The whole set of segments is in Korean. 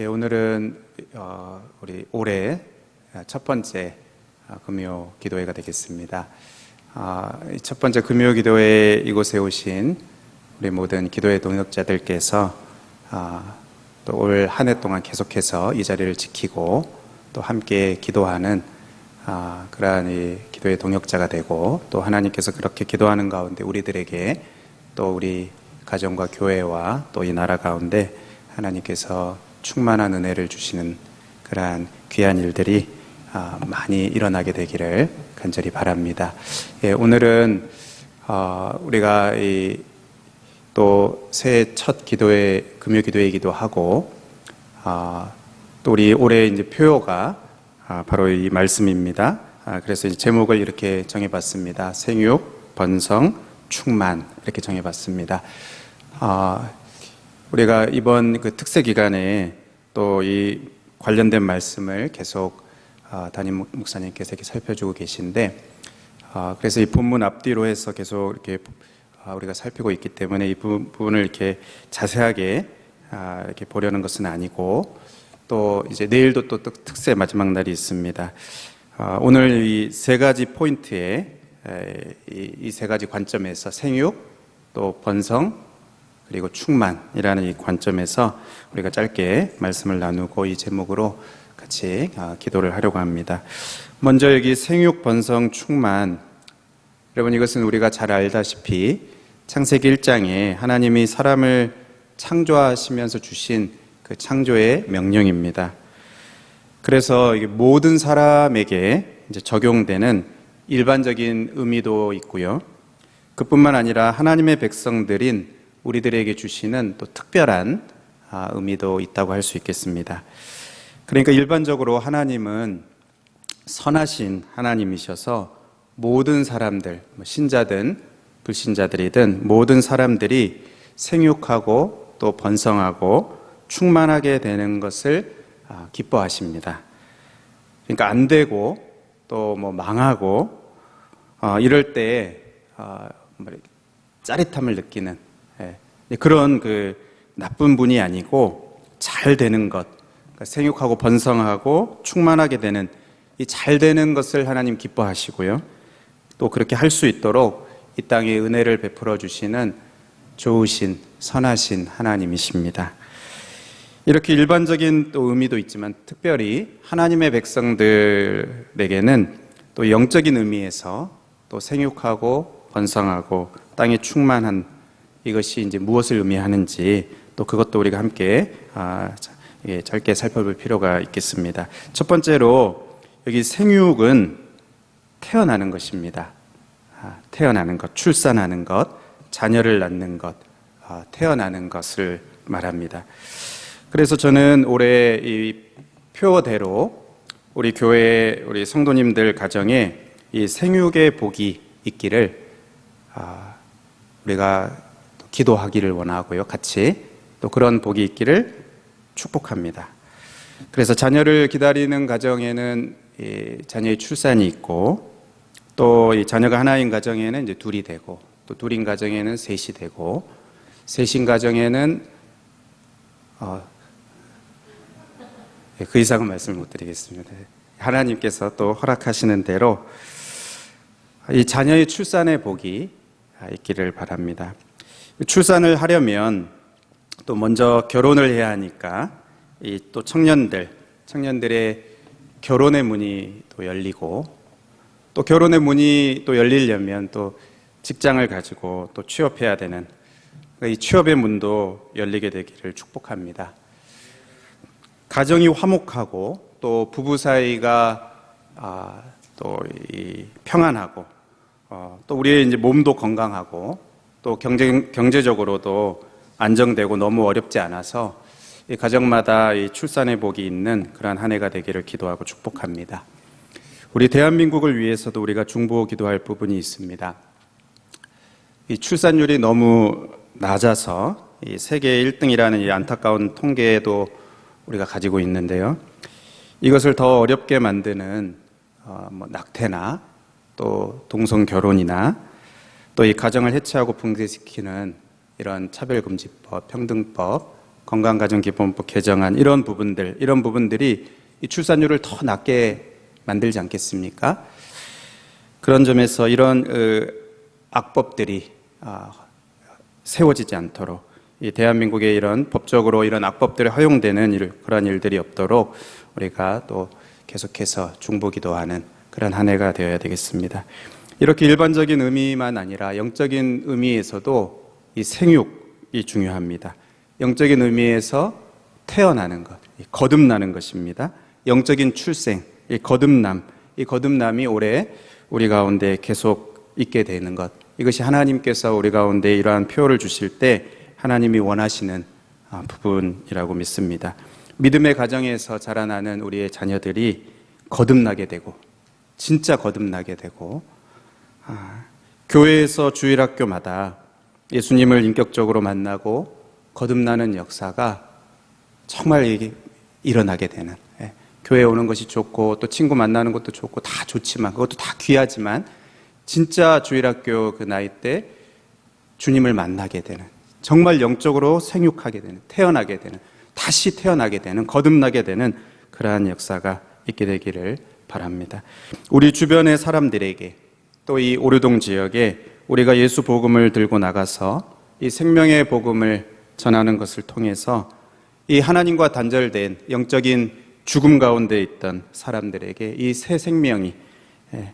예, 오늘은 어, 우리 올해 첫 번째 어, 금요 기도회가 되겠습니다. 아, 이첫 번째 금요 기도회 이곳에 오신 우리 모든 기도회 동역자들께서 아, 또올 한 해 동안 계속해서 이 자리를 지키고 또 함께 기도하는 아, 그러한 이 기도의 동역자가 되고 또 하나님께서 그렇게 기도하는 가운데 우리들에게 또 우리 가정과 교회와 또 이 나라 가운데 하나님께서 충만한 은혜를 주시는 그러한 귀한 일들이 아, 많이 일어나게 되기를 간절히 바랍니다. 예, 오늘은 어, 우리가 또 새해 첫 기도회 금요 기도회이기도 하고 아, 또 우리 올해 이제 표요가 아, 바로 이 말씀입니다. 아, 그래서 제목을 이렇게 정해봤습니다. 생육, 번성, 충만 이렇게 정해봤습니다. 아, 우리가 이번 그 특세 기간에 또 이 관련된 말씀을 계속 아, 담임 목- 목사님께서 이렇게 살펴주고 계신데, 아, 그래서 이 본문 앞뒤로 해서 계속 이렇게 아, 우리가 살피고 있기 때문에 이 부- 부분을 이렇게 자세하게 아, 이렇게 보려는 것은 아니고 또 이제 내일도 또 특- 특세 마지막 날이 있습니다. 아, 오늘 이 세 가지 포인트에 이 세 가지 관점에서 생육, 또 번성, 그리고 충만이라는 이 관점에서 우리가 짧게 말씀을 나누고 이 제목으로 같이 아, 기도를 하려고 합니다. 먼저 여기 생육, 번성, 충만. 여러분 이것은 우리가 잘 알다시피 창세기 1장에 하나님이 사람을 창조하시면서 주신 그 창조의 명령입니다. 그래서 모든 사람에게 이제 적용되는 일반적인 의미도 있고요. 그뿐만 아니라 하나님의 백성들인 우리들에게 주시는 또 특별한 아, 의미도 있다고 할 수 있겠습니다. 그러니까 일반적으로 하나님은 선하신 하나님이셔서 모든 사람들, 뭐 신자든 불신자들이든 모든 사람들이 생육하고 또 번성하고 충만하게 되는 것을 아, 기뻐하십니다. 그러니까 안 되고 또 뭐 망하고 어, 이럴 때 어, 뭐 짜릿함을 느끼는 예, 그런 그 나쁜 분이 아니고 잘 되는 것, 그러니까 생육하고 번성하고 충만하게 되는 이 잘 되는 것을 하나님 기뻐하시고요. 또 그렇게 할 수 있도록 이 땅에 은혜를 베풀어 주시는 좋으신 선하신 하나님이십니다. 이렇게 일반적인 또 의미도 있지만 특별히 하나님의 백성들에게는 또 영적인 의미에서 또 생육하고 번성하고 땅에 충만한 이것이 이제 무엇을 의미하는지 또 그것도 우리가 함께 아, 자, 예, 짧게 살펴볼 필요가 있겠습니다. 첫 번째로 여기 생육은 태어나는 것입니다. 아, 태어나는 것, 출산하는 것, 자녀를 낳는 것, 아, 태어나는 것을 말합니다. 그래서 저는 올해 이 표대로 우리 교회 우리 성도님들 가정에 이 생육의 복이 있기를 아, 우리가 기도하기를 원하고요. 같이 또 그런 복이 있기를 축복합니다. 그래서 자녀를 기다리는 가정에는 이 자녀의 출산이 있고 또이 자녀가 하나인 가정에는 이제 둘이 되고 또 둘인 가정에는 셋이 되고 셋인 가정에는 어, 예, 그 이상은 말씀을 못 드리겠습니다. 하나님께서 또 허락하시는 대로 이 자녀의 출산의 복이 있기를 바랍니다. 출산을 하려면 또 먼저 결혼을 해야 하니까 이또 청년들, 청년들의 결혼의 문이 또 열리고 또 결혼의 문이 또 열리려면 또 직장을 가지고 또 취업해야 되는 이 취업의 문도 열리게 되기를 축복합니다. 가정이 화목하고 또 부부 사이가 아, 또이 평안하고 어, 또 우리의 이제 몸도 건강하고 또 경제 경제적으로도 안정되고 너무 어렵지 않아서 이 가정마다 이 출산의 복이 있는 그러한 한 해가 되기를 기도하고 축복합니다. 우리 대한민국을 위해서도 우리가 중보 기도할 부분이 있습니다. 이 출산율이 너무 낮아서 이 세계 1등이라는 이 안타까운 통계도 우리가 가지고 있는데요. 이것을 더 어렵게 만드는 어, 뭐 낙태나 또 동성 결혼이나 또 이 가정을 해체하고 붕괴시키는 이런 차별금지법, 평등법 건강가정기본법 개정안 이런 부분들 이런 부분들이 이 출산율을 더 낮게 만들지 않겠습니까? 그런 점에서 이런 어, 악법들이 아, 세워지지 않도록 이 대한민국의 이런 법적으로 이런 악법들이 허용되는 일, 그런 일들이 없도록 우리가 또 계속해서 중보기도하는 그런 한 해가 되어야 되겠습니다. 이렇게 일반적인 의미만 아니라 영적인 의미에서도 이 생육이 중요합니다. 영적인 의미에서 태어나는 것, 이 거듭나는 것입니다. 영적인 출생, 이 거듭남, 이 거듭남이 올해 우리 가운데 계속 있게 되는 것. 이것이 하나님께서 우리 가운데 이러한 표를 주실 때 하나님이 원하시는 아, 부분이라고 믿습니다. 믿음의 가정에서 자라나는 우리의 자녀들이 거듭나게 되고, 진짜 거듭나게 되고, 아, 교회에서 주일학교마다 예수님을 인격적으로 만나고 거듭나는 역사가 정말 일어나게 되는 예, 교회 오는 것이 좋고 또 친구 만나는 것도 좋고 다 좋지만 그것도 다 귀하지만 진짜 주일학교 그 나이 때 주님을 만나게 되는 정말 영적으로 생육하게 되는 태어나게 되는 다시 태어나게 되는 거듭나게 되는 그러한 역사가 있게 되기를 바랍니다. 우리 주변의 사람들에게 또 이 오류동 지역에 우리가 예수 복음을 들고 나가서 이 생명의 복음을 전하는 것을 통해서 이 하나님과 단절된 영적인 죽음 가운데 있던 사람들에게 이 새 생명이 예,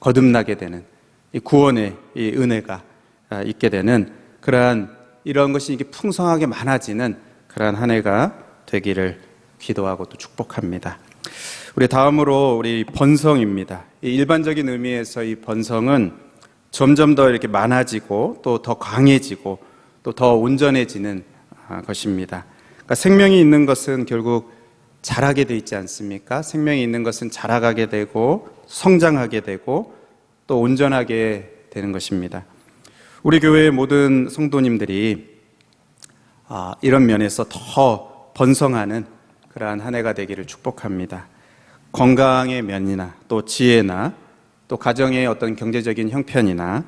거듭나게 되는 이 구원의 이 은혜가 아, 있게 되는 그러한 이런 것이 이게 풍성하게 많아지는 그러한 한 해가 되기를 기도하고 또 축복합니다. 우리 다음으로 우리 번성입니다. 이 일반적인 의미에서 이 번성은 점점 더 이렇게 많아지고 또 더 강해지고 또 더 온전해지는 아, 것입니다. 그러니까 생명이 있는 것은 결국 자라게 돼 있지 않습니까? 생명이 있는 것은 자라가게 되고 성장하게 되고 또 온전하게 되는 것입니다. 우리 교회의 모든 성도님들이 아, 이런 면에서 더 번성하는 그러한 한 해가 되기를 축복합니다. 건강의 면이나 또 지혜나 또 가정의 어떤 경제적인 형편이나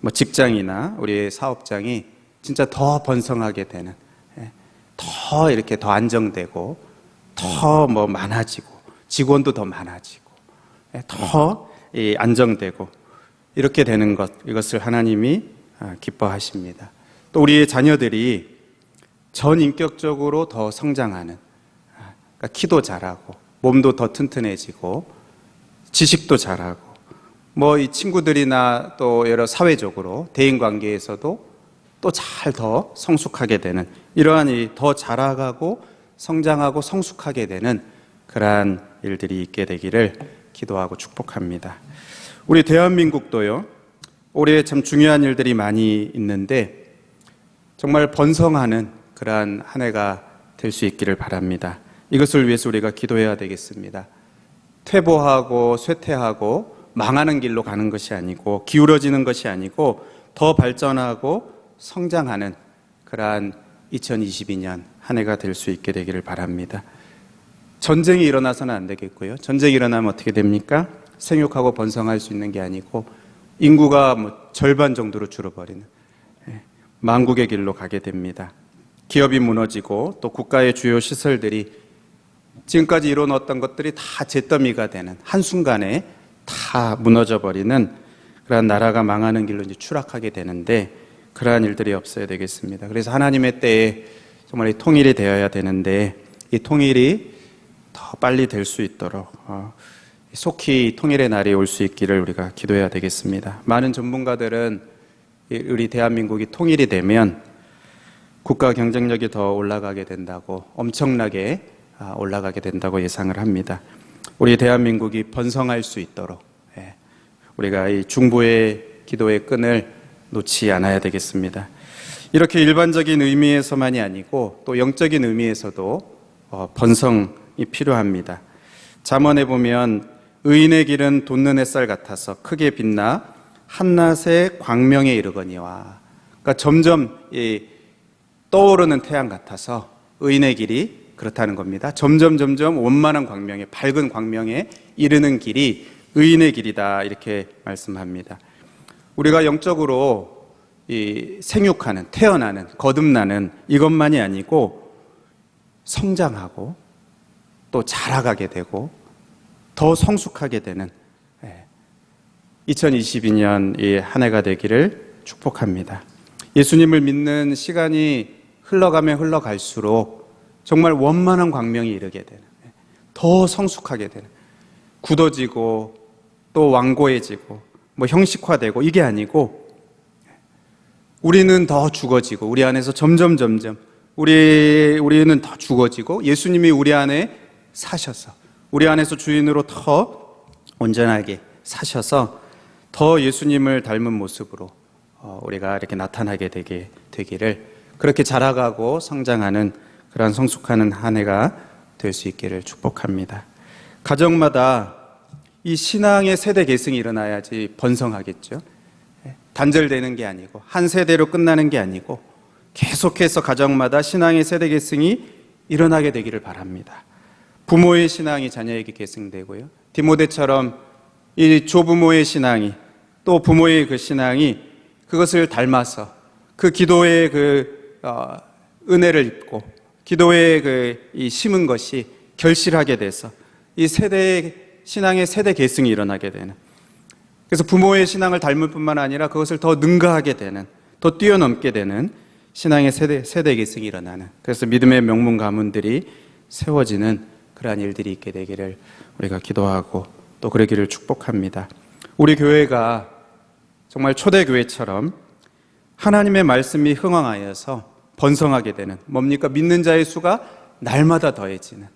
뭐 직장이나 우리의 사업장이 진짜 더 번성하게 되는 예, 더 이렇게 더 안정되고 더 뭐 많아지고 직원도 더 많아지고 예, 더 안정되고 이렇게 되는 것 이것을 하나님이 아, 기뻐하십니다. 또 우리의 자녀들이 전 인격적으로 더 성장하는 아, 그러니까 키도 자라고 몸도 더 튼튼해지고 지식도 잘하고 뭐 이 친구들이나 또 여러 사회적으로 대인 관계에서도 또 잘 더 성숙하게 되는 이러한 이 더 자라가고 성장하고 성숙하게 되는 그러한 일들이 있게 되기를 기도하고 축복합니다. 우리 대한민국도요. 올해 참 중요한 일들이 많이 있는데 정말 번성하는 그러한 한 해가 될 수 있기를 바랍니다. 이것을 위해서 우리가 기도해야 되겠습니다. 퇴보하고 쇠퇴하고 망하는 길로 가는 것이 아니고 기울어지는 것이 아니고 더 발전하고 성장하는 그러한 2022년 한 해가 될 수 있게 되기를 바랍니다. 전쟁이 일어나서는 안 되겠고요. 전쟁이 일어나면 어떻게 됩니까? 생육하고 번성할 수 있는 게 아니고 인구가 뭐 절반 정도로 줄어버리는 예, 망국의 길로 가게 됩니다. 기업이 무너지고 또 국가의 주요 시설들이 지금까지 이뤄놓았던 것들이 다 잿더미가 되는 한순간에 다 무너져 버리는 그러한 나라가 망하는 길로 이제 추락하게 되는데 그러한 일들이 없어야 되겠습니다. 그래서 하나님의 때에 정말 이 통일이 되어야 되는데 이 통일이 더 빨리 될 수 있도록 어, 속히 통일의 날이 올 수 있기를 우리가 기도해야 되겠습니다. 많은 전문가들은 우리 대한민국이 통일이 되면 국가 경쟁력이 더 올라가게 된다고 엄청나게 아, 올라가게 된다고 예상을 합니다. 우리 대한민국이 번성할 수 있도록 예, 우리가 이 중보의 기도의 끈을 놓지 않아야 되겠습니다. 이렇게 일반적인 의미에서만이 아니고 또 영적인 의미에서도 어, 번성이 필요합니다. 잠언에 보면 의인의 길은 돋는 햇살 같아서 크게 빛나 한낮의 광명에 이르거니와 그러니까 점점 떠오르는 태양 같아서 의인의 길이 그렇다는 겁니다. 점점 점점 원만한 광명에 밝은 광명에 이르는 길이 의인의 길이다 이렇게 말씀합니다. 우리가 영적으로 이 생육하는, 태어나는, 거듭나는 이것만이 아니고 성장하고 또 자라가게 되고 더 성숙하게 되는 2022년 이한 해가 되기를 축복합니다. 예수님을 믿는 시간이 흘러가면 흘러갈수록 정말 원만한 광명이 이르게 되는 더 성숙하게 되는 굳어지고 또 완고해지고 뭐 형식화되고 이게 아니고 우리는 더 죽어지고 우리 안에서 점점 점점 우리 우리는 더 죽어지고 예수님이 우리 안에 사셔서 우리 안에서 주인으로 더 온전하게 사셔서 더 예수님을 닮은 모습으로 어, 우리가 이렇게 나타나게 되게 되기를 그렇게 자라가고 성장하는 그러한 성숙하는 한 해가 될 수 있기를 축복합니다. 가정마다 이 신앙의 세대 계승이 일어나야지 번성하겠죠. 예, 단절되는 게 아니고 한 세대로 끝나는 게 아니고 계속해서 가정마다 신앙의 세대 계승이 일어나게 되기를 바랍니다. 부모의 신앙이 자녀에게 계승되고요. 디모데처럼 이 조부모의 신앙이 또 부모의 그 신앙이 그것을 닮아서 그 기도의 그 어, 은혜를 입고 기도의 그 이 심은 것이 결실하게 돼서 이 세대의 신앙의 세대 계승이 일어나게 되는 그래서 부모의 신앙을 닮을 뿐만 아니라 그것을 더 능가하게 되는 더 뛰어넘게 되는 신앙의 세대 세대 계승이 일어나는 그래서 믿음의 명문 가문들이 세워지는 그러한 일들이 있게 되기를 우리가 기도하고 또 그러기를 축복합니다. 우리 교회가 정말 초대교회처럼 하나님의 말씀이 흥왕하여서 번성하게 되는 뭡니까? 믿는 자의 수가 날마다 더해지는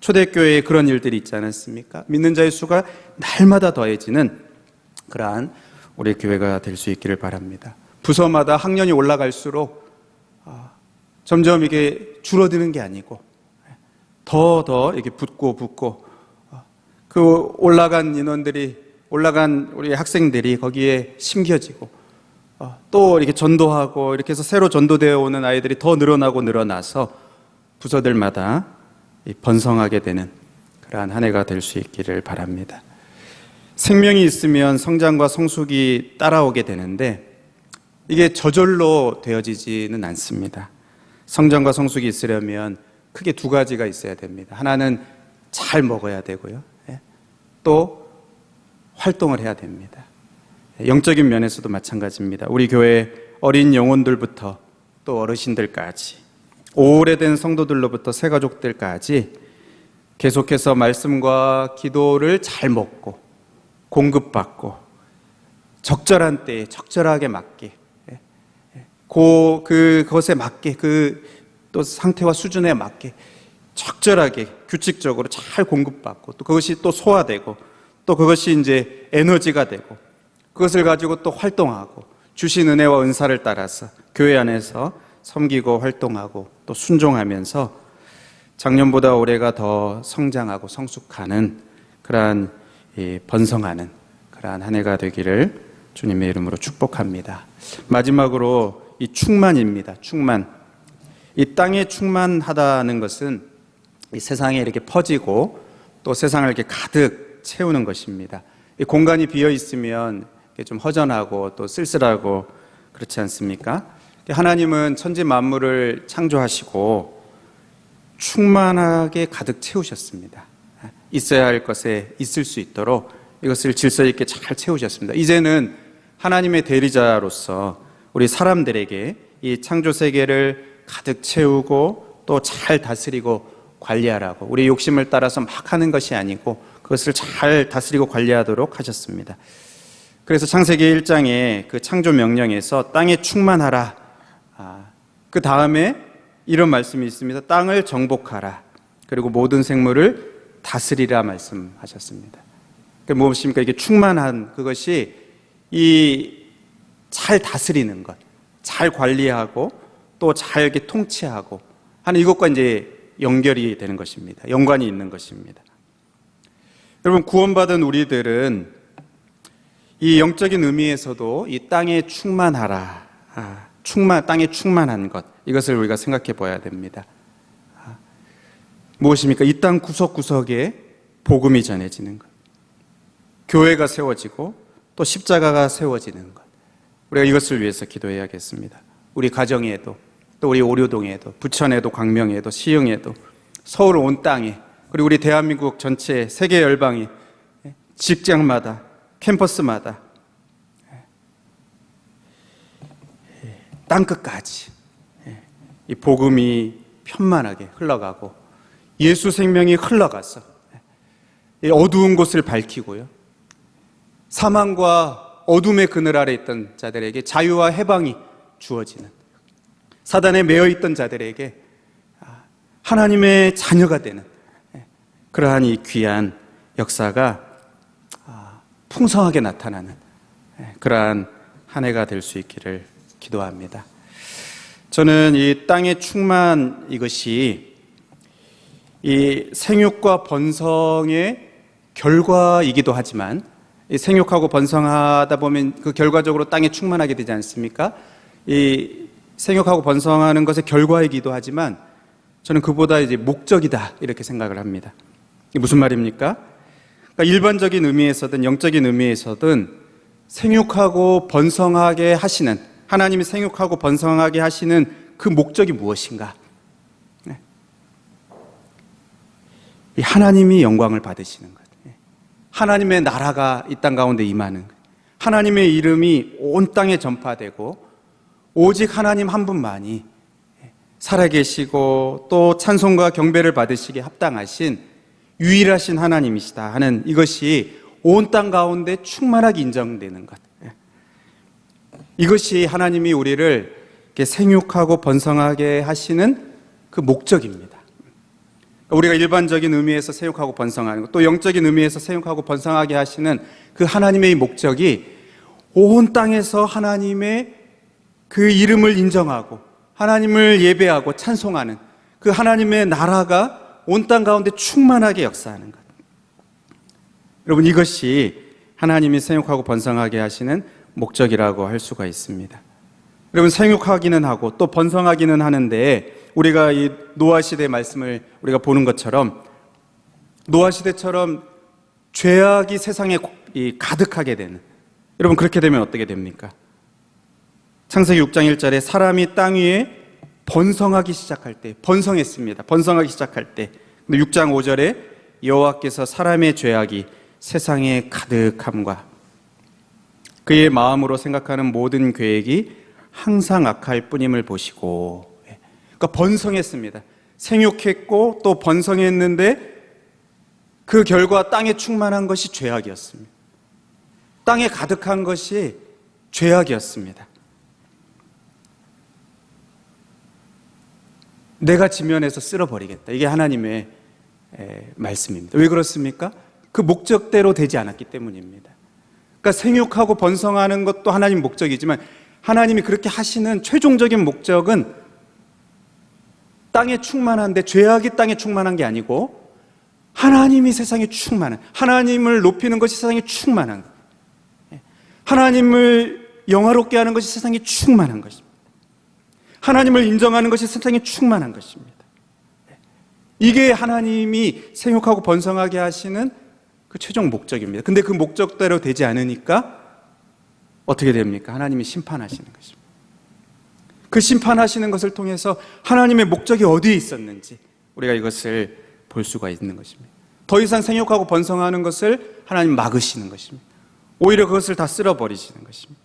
초대교회에 그런 일들이 있지 않았습니까? 믿는 자의 수가 날마다 더해지는 그러한 우리 교회가 될 수 있기를 바랍니다. 부서마다 학년이 올라갈수록 아, 점점 이게 줄어드는 게 아니고 더 더 이렇게 붙고 붙고 아, 그 올라간 인원들이 올라간 우리 학생들이 거기에 심겨지고 어, 또 이렇게 전도하고 이렇게 해서 새로 전도되어 오는 아이들이 더 늘어나고 늘어나서 부서들마다 번성하게 되는 그러한 한 해가 될 수 있기를 바랍니다. 생명이 있으면 성장과 성숙이 따라오게 되는데 이게 저절로 되어지지는 않습니다. 성장과 성숙이 있으려면 크게 두 가지가 있어야 됩니다. 하나는 잘 먹어야 되고요. 예. 또 활동을 해야 됩니다. 영적인 면에서도 마찬가지입니다. 우리 교회 어린 영혼들부터 또 어르신들까지 오래된 성도들로부터 새 가족들까지 계속해서 말씀과 기도를 잘 먹고 공급받고 적절한 때에 적절하게 맞게 예, 예. 그 그것에 맞게 그 또 상태와 수준에 맞게 적절하게 규칙적으로 잘 공급받고 또 그것이 또 소화되고 또 그것이 이제 에너지가 되고 그것을 가지고 또 활동하고 주신 은혜와 은사를 따라서 교회 안에서 섬기고 활동하고 또 순종하면서 작년보다 올해가 더 성장하고 성숙하는 그러한 번성하는 그러한 한 해가 되기를 주님의 이름으로 축복합니다. 마지막으로 이 충만입니다. 충만. 이 땅에 충만하다는 것은 이 세상에 이렇게 퍼지고 또 세상을 이렇게 가득 채우는 것입니다. 이 공간이 비어 있으면 좀 허전하고 또 쓸쓸하고 그렇지 않습니까? 하나님은 천지 만물을 창조하시고 충만하게 가득 채우셨습니다. 있어야 할 것에 있을 수 있도록 이것을 질서 있게 잘 채우셨습니다. 이제는 하나님의 대리자로서 우리 사람들에게 이 창조 세계를 가득 채우고 또 잘 다스리고 관리하라고 우리 욕심을 따라서 막 하는 것이 아니고 그것을 잘 다스리고 관리하도록 하셨습니다. 그래서 창세기 1장에 그 창조 명령에서 땅에 충만하라. 아, 그 다음에 이런 말씀이 있습니다. 땅을 정복하라. 그리고 모든 생물을 다스리라 말씀하셨습니다. 그 무엇입니까? 이게 충만한 그것이 이 잘 다스리는 것, 잘 관리하고 또 잘 이렇게 통치하고 하는 이것과 이제 연결이 되는 것입니다. 연관이 있는 것입니다. 여러분 구원받은 우리들은 이 영적인 의미에서도 이 땅에 충만하라. 아, 충만, 땅에 충만한 것. 이것을 우리가 생각해 봐야 됩니다. 아, 무엇입니까? 이 땅 구석구석에 복음이 전해지는 것. 교회가 세워지고 또 십자가가 세워지는 것. 우리가 이것을 위해서 기도해야겠습니다. 우리 가정에도 또 우리 오류동에도 부천에도 광명에도 시흥에도 서울 온 땅에 그리고 우리 대한민국 전체 세계 열방에 직장마다 캠퍼스마다 땅 끝까지 이 복음이 편만하게 흘러가고 예수 생명이 흘러가서 이 어두운 곳을 밝히고요. 사망과 어둠의 그늘 아래 있던 자들에게 자유와 해방이 주어지는 사단에 매여 있던 자들에게 아, 하나님의 자녀가 되는 그러한 이 귀한 역사가 아, 풍성하게 나타나는 그러한 한 해가 될 수 있기를 기도합니다. 저는 이 땅의 충만 이것이 이 생육과 번성의 결과이기도 하지만 이 생육하고 번성하다 보면 그 결과적으로 땅에 충만하게 되지 않습니까? 이 생육하고 번성하는 것의 결과이기도 하지만 저는 그보다 이제 목적이다 이렇게 생각을 합니다. 무슨 말입니까? 그러니까 일반적인 의미에서든 영적인 의미에서든 생육하고 번성하게 하시는 하나님이 생육하고 번성하게 하시는 그 목적이 무엇인가? 네. 이 하나님이 영광을 받으시는 것. 네. 하나님의 나라가 이 땅 가운데 임하는 것. 하나님의 이름이 온 땅에 전파되고 오직 하나님 한 분만이 살아계시고 또 찬송과 경배를 받으시기에 합당하신 유일하신 하나님이시다 하는 이것이 온 땅 가운데 충만하게 인정되는 것. 이것이 하나님이 우리를 생육하고 번성하게 하시는 그 목적입니다. 우리가 일반적인 의미에서 생육하고 번성하는 것, 또 영적인 의미에서 생육하고 번성하게 하시는 그 하나님의 목적이 온 땅에서 하나님의 그 이름을 인정하고 하나님을 예배하고 찬송하는 그 하나님의 나라가 온 땅 가운데 충만하게 역사하는 것. 여러분 이것이 하나님이 생육하고 번성하게 하시는 목적이라고 할 수가 있습니다. 여러분 생육하기는 하고 또 번성하기는 하는데 우리가 이 노아 시대 말씀을 우리가 보는 것처럼 노아 시대처럼 죄악이 세상에 가득하게 되는 여러분 그렇게 되면 어떻게 됩니까? 창세기 6장 1절에 사람이 땅 위에 번성하기 시작할 때 번성했습니다. 번성하기 시작할 때. 근데 6장 5절에 여호와께서 사람의 죄악이 세상에 가득함과 그의 마음으로 생각하는 모든 계획이 항상 악할 뿐임을 보시고 예. 그러니까 번성했습니다. 생육했고 또 번성했는데 그 결과 땅에 충만한 것이 죄악이었습니다. 땅에 가득한 것이 죄악이었습니다. 내가 지면에서 쓸어버리겠다. 이게 하나님의 말씀입니다. 왜 그렇습니까? 그 목적대로 되지 않았기 때문입니다. 그러니까 생육하고 번성하는 것도 하나님 목적이지만 하나님이 그렇게 하시는 최종적인 목적은 땅에 충만한데 죄악이 땅에 충만한 게 아니고 하나님이 세상에 충만한 하나님을 높이는 것이 세상에 충만한 하나님을 영화롭게 하는 것이 세상에 충만한 것입니다. 하나님을 인정하는 것이 세상에 충만한 것입니다. 이게 하나님이 생육하고 번성하게 하시는 그 최종 목적입니다. 근데 그 목적대로 되지 않으니까 어떻게 됩니까? 하나님이 심판하시는 것입니다. 그 심판하시는 것을 통해서 하나님의 목적이 어디에 있었는지 우리가 이것을 볼 수가 있는 것입니다. 더 이상 생육하고 번성하는 것을 하나님 막으시는 것입니다. 오히려 그것을 다 쓸어버리시는 것입니다.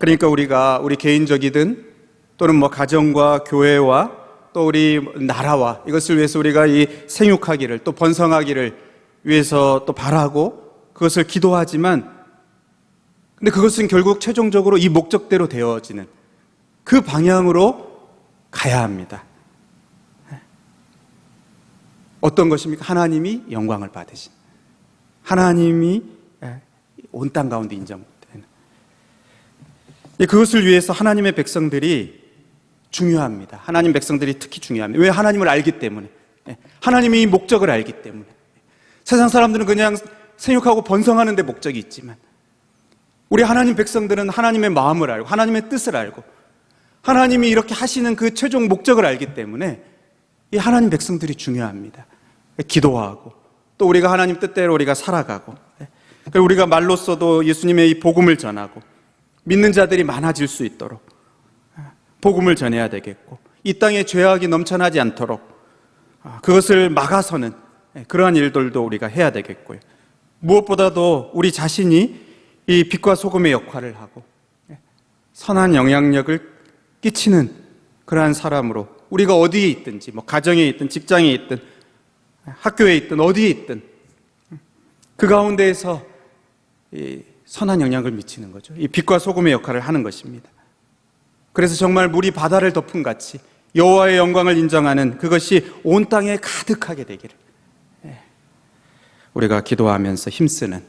그러니까 우리가 우리 개인적이든 또는 뭐 가정과 교회와 또 우리 나라와 이것을 위해서 우리가 이 생육하기를 또 번성하기를 위해서 또 바라고 그것을 기도하지만 근데 그것은 결국 최종적으로 이 목적대로 되어지는 그 방향으로 가야 합니다. 어떤 것입니까? 하나님이 영광을 받으신. 하나님이 온 땅 가운데 인정되는. 그것을 위해서 하나님의 백성들이 중요합니다. 하나님 백성들이 특히 중요합니다. 왜 하나님을 알기 때문에. 하나님이 목적을 알기 때문에. 세상 사람들은 그냥 생육하고 번성하는 데 목적이 있지만 우리 하나님 백성들은 하나님의 마음을 알고 하나님의 뜻을 알고 하나님이 이렇게 하시는 그 최종 목적을 알기 때문에 이 하나님 백성들이 중요합니다. 기도하고 또 우리가 하나님 뜻대로 우리가 살아가고 우리가 말로써도 예수님의 이 복음을 전하고 믿는 자들이 많아질 수 있도록 복음을 전해야 되겠고 이 땅에 죄악이 넘쳐나지 않도록 아, 그것을 막아서는 그러한 일들도 우리가 해야 되겠고요. 무엇보다도 우리 자신이 이 빛과 소금의 역할을 하고 선한 영향력을 끼치는 그러한 사람으로 우리가 어디에 있든지 뭐 가정에 있든 직장에 있든 학교에 있든 어디에 있든 그 가운데에서 이 선한 영향을 미치는 거죠. 이 빛과 소금의 역할을 하는 것입니다. 그래서 정말 물이 바다를 덮은 같이 여호와의 영광을 인정하는 그것이 온 땅에 가득하게 되기를 예. 우리가 기도하면서 힘쓰는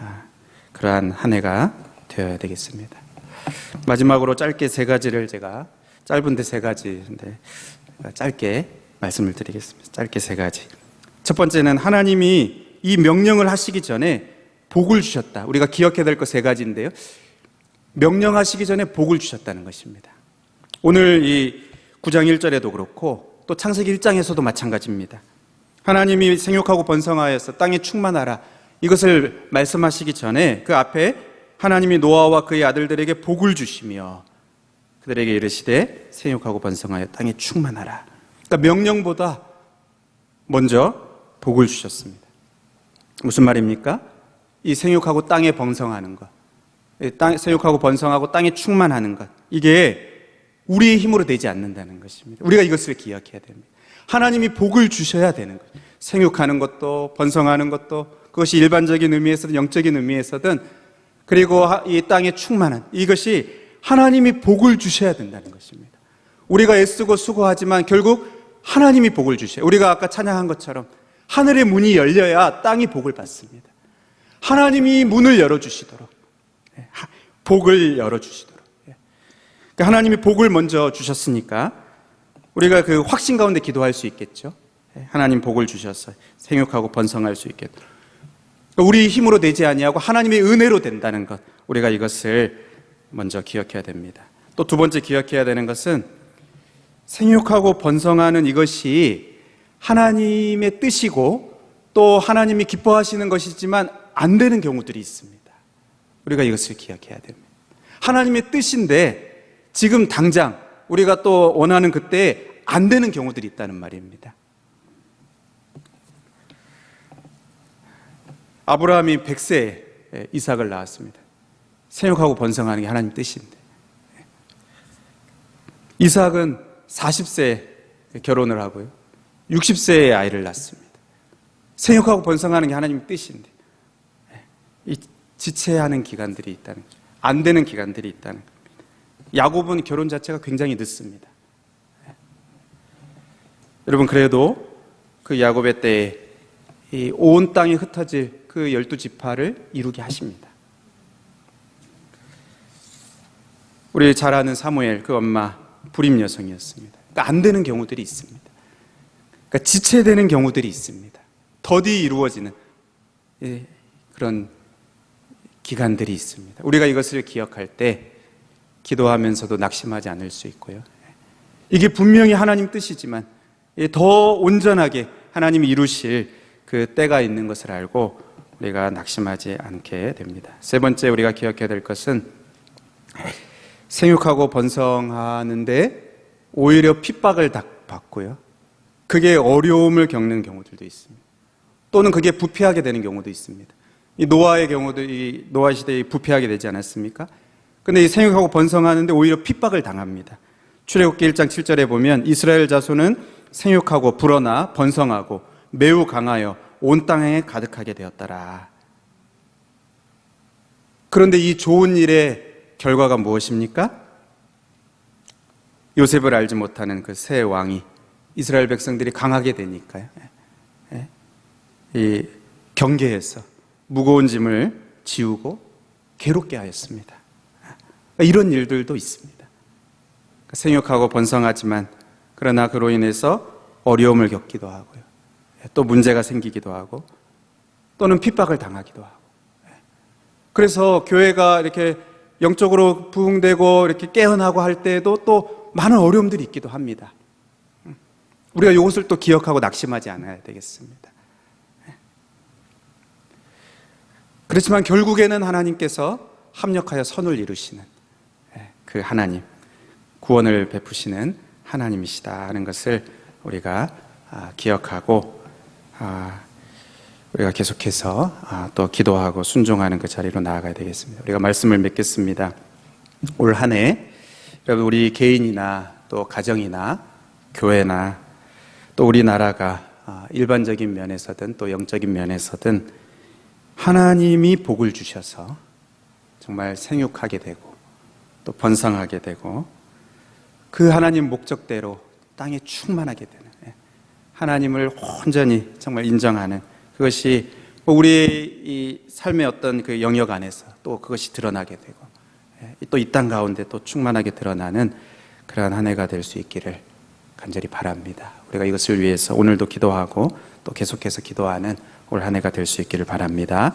아, 그러한 한 해가 되어야 되겠습니다. 마지막으로 짧게 세 가지를 제가 짧은데 세 가지인데 짧게 말씀을 드리겠습니다. 짧게 세 가지. 첫 번째는 하나님이 이 명령을 하시기 전에 복을 주셨다. 우리가 기억해야 될 것 세 가지인데요. 명령하시기 전에 복을 주셨다는 것입니다. 오늘 이 9장 1절에도 그렇고 또 창세기 1장에서도 마찬가지입니다. 하나님이 생육하고 번성하여서 땅에 충만하라. 이것을 말씀하시기 전에 그 앞에 하나님이 노아와 그의 아들들에게 복을 주시며 그들에게 이르시되 생육하고 번성하여 땅에 충만하라. 그러니까 명령보다 먼저 복을 주셨습니다. 무슨 말입니까? 이 생육하고 땅에 번성하는 것, 이 땅, 생육하고 번성하고 땅에 충만하는 것, 이게 우리의 힘으로 되지 않는다는 것입니다. 우리가 이것을 기억해야 됩니다. 하나님이 복을 주셔야 되는 거예요. 생육하는 것도 번성하는 것도 그것이 일반적인 의미에서든 영적인 의미에서든 그리고 이 땅에 충만한 이것이 하나님이 복을 주셔야 된다는 것입니다. 우리가 애쓰고 수고하지만 결국 하나님이 복을 주셔요. 우리가 아까 찬양한 것처럼 하늘의 문이 열려야 땅이 복을 받습니다. 하나님이 문을 열어주시도록 예, 복을 열어주시도록 예. 그러니까 하나님이 복을 먼저 주셨으니까 우리가 그 확신 가운데 기도할 수 있겠죠. 예, 하나님 복을 주셔서 생육하고 번성할 수 있겠도록 그러니까 우리 힘으로 되지 아니하고 하나님의 은혜로 된다는 것 우리가 이것을 먼저 기억해야 됩니다. 또 두 번째 기억해야 되는 것은 생육하고 번성하는 이것이 하나님의 뜻이고 또 하나님이 기뻐하시는 것이지만 안 되는 경우들이 있습니다. 우리가 이것을 기억해야 됩니다. 하나님의 뜻인데 지금 당장 우리가 또 원하는 그때 안 되는 경우들이 있다는 말입니다. 아브라함이 100세에 이삭을 낳았습니다. 생육하고 번성하는 게 하나님 뜻인데. 이삭은 40세에 결혼을 하고요. 60세에 아이를 낳습니다. 생육하고 번성하는 게 하나님 뜻인데. 이 지체하는 기간들이 있다는 거죠. 안 되는 기간들이 있다는 겁니다. 야곱은 결혼 자체가 굉장히 늦습니다. 여러분 그래도 그 야곱의 때에 온 땅에 흩어질 그 열두 지파를 이루게 하십니다. 우리 잘 아는 사무엘 그 엄마 불임 여성이었습니다. 그러니까 안 되는 경우들이 있습니다. 그러니까 지체되는 경우들이 있습니다. 더디 이루어지는 예, 그런 기간들이 있습니다. 우리가 이것을 기억할 때 기도하면서도 낙심하지 않을 수 있고요. 이게 분명히 하나님 뜻이지만 더 온전하게 하나님이 이루실 그 때가 있는 것을 알고 우리가 낙심하지 않게 됩니다. 세 번째 우리가 기억해야 될 것은 생육하고 번성하는데 오히려 핍박을 받고요. 그게 어려움을 겪는 경우들도 있습니다. 또는 그게 부패하게 되는 경우도 있습니다. 이 노아의 경우도 이 노아 시대에 부패하게 되지 않았습니까? 근데 이 생육하고 번성하는데 오히려 핍박을 당합니다. 출애굽기 1장 7절에 보면 이스라엘 자손은 생육하고 불어나 번성하고 매우 강하여 온 땅에 가득하게 되었더라. 그런데 이 좋은 일의 결과가 무엇입니까? 요셉을 알지 못하는 그 새 왕이 이스라엘 백성들이 강하게 되니까요. 예. 이 경계에서 무거운 짐을 지우고 괴롭게 하였습니다. 이런 일들도 있습니다. 생육하고 번성하지만 그러나 그로 인해서 어려움을 겪기도 하고요. 또 문제가 생기기도 하고 또는 핍박을 당하기도 하고. 그래서 교회가 이렇게 영적으로 부흥되고 이렇게 깨어나고 할 때에도 또 많은 어려움들이 있기도 합니다. 우리가 이것을 또 기억하고 낙심하지 않아야 되겠습니다. 그렇지만 결국에는 하나님께서 합력하여 선을 이루시는 예, 그 하나님, 구원을 베푸시는 하나님이시다 하는 것을 우리가 아, 기억하고 아, 우리가 계속해서 아, 또 기도하고 순종하는 그 자리로 나아가야 되겠습니다. 우리가 말씀을 맺겠습니다. 올 한해 여러분 우리 개인이나 또 가정이나 교회나 또 우리나라가 아, 일반적인 면에서든 또 영적인 면에서든 하나님이 복을 주셔서 정말 생육하게 되고 또 번성하게 되고 그 하나님 목적대로 땅에 충만하게 되는 예, 하나님을 온전히 정말 인정하는 그것이 뭐 우리의 이 삶의 어떤 그 영역 안에서 또 그것이 드러나게 되고 또 이 땅 가운데 또 충만하게 드러나는 그러한 한 해가 될 수 있기를 간절히 바랍니다. 우리가 이것을 위해서 오늘도 기도하고 또 계속해서 기도하는 올 한 해가 될 수 있기를 바랍니다.